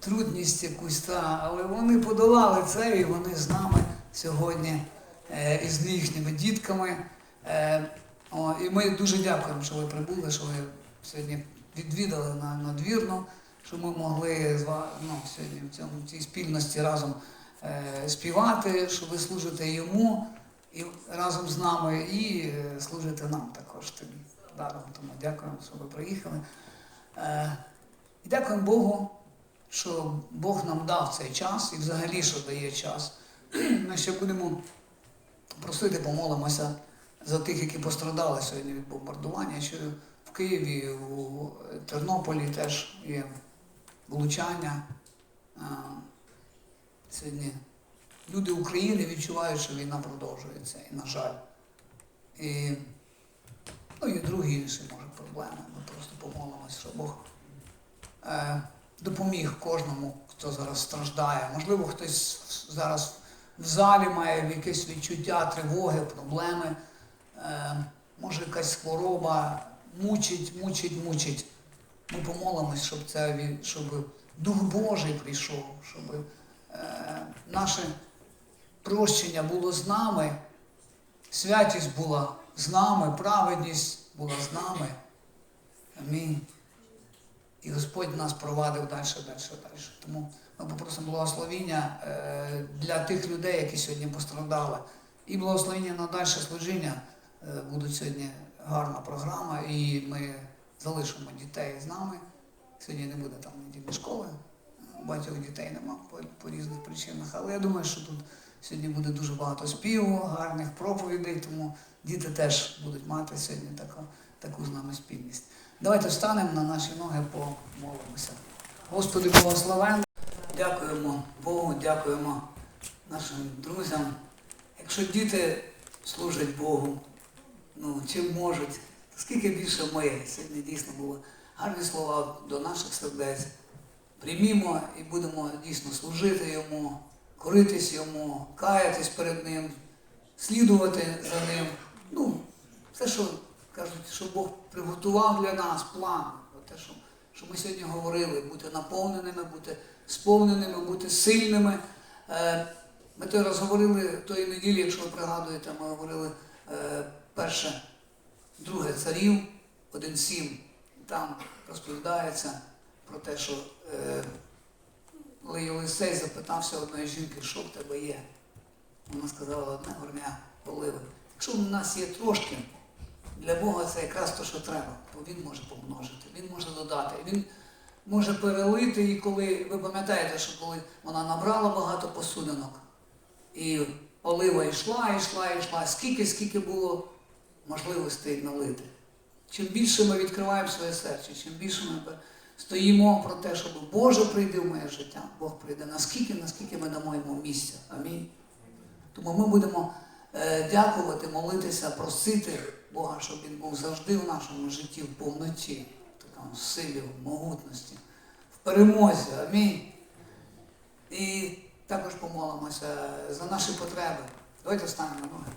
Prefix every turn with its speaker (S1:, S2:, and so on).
S1: трудність якусь, та, але вони подолали це і вони з нами сьогодні е, і з їхніми дітками. Е, о, і ми дуже дякуємо, що ви прибули, що ви сьогодні відвідали на надвірну, що ми могли ну, сьогодні в цьому в цій спільності разом е, співати, що ви служите йому і разом з нами і е, служите нам також тим даром. Тому дякуємо, що ви приїхали. Е, і дякуємо Богу, що Бог нам дав цей час і взагалі, що дає час. Ми ще будемо просити, помолимося за тих, які пострадали сьогодні від бомбардування. Що в Києві, у Тернополі теж є влучання. Сьогодні люди України відчувають, що війна продовжується, і на жаль. І, ну і другі інші, може, проблеми. Ми просто помолимося, що Бог е, допоміг кожному, хто зараз страждає. Можливо, хтось зараз в залі має якесь відчуття тривоги, проблеми. Е, може, якась хвороба мучить, мучить, мучить. Ми помолимось, щоб це щоб Дух Божий прийшов, щоб е, наше прощення було з нами, святість була з нами, праведність була з нами. Амінь. І Господь нас провадив далі, далі, далі. Тому ми попросимо благословіння е, для тих людей, які сьогодні постраждали. І благословіння на далі служіння. Е, Буде сьогодні гарна програма, і ми залишимо дітей з нами. Сьогодні не буде там недільної школи. У Багатьох дітей нема по, по різних причинах. Але я думаю, що тут сьогодні буде дуже багато співу, гарних проповідей, тому діти теж будуть мати сьогодні таку, таку з нами спільність. Давайте встанемо на наші ноги, помолимося. Господи, благословен. Дякуємо Богу, дякуємо нашим друзям. Якщо діти служать Богу, ну, чим можуть, скільки більше ми. Сьогодні дійсно були гарні слова до наших сердець. Приймімо і будемо дійсно служити йому, коритись йому, каятись перед ним, слідувати за ним. Ну, все, що кажуть, що Бог приготував для нас план, те, що, що ми сьогодні говорили, бути наповненими, бути сповненими, бути сильними. Е, Ми той раз говорили тої неділі, якщо ви пригадуєте, ми говорили е, перше, друге царів, 1.7. Там розповідається про те, що е, Єлисей запитався одної жінки, що в тебе є. Вона сказала одне горня поливи. Якщо в нас є трошки, для Бога це якраз те, що треба, бо Він може помножити, Він може додати, Він може перелити, і коли ви пам'ятаєте, що коли вона набрала багато посудинок, і олива йшла, йшла, йшла, скільки, скільки було можливостей налити. Чим більше ми відкриваємо своє серце, чим більше ми стоїмо про те, щоб Боже прийде в моє життя, Бог прийде наскільки, наскільки ми дамо йому місця. Амінь. Тому ми будемо дякувати, молитися, просити Бога, щоб Він був завжди в нашому житті в повноті, в такому силі, в могутності, в перемозі. Амінь. І також помолимося за наші потреби. Давайте встанемо ноги.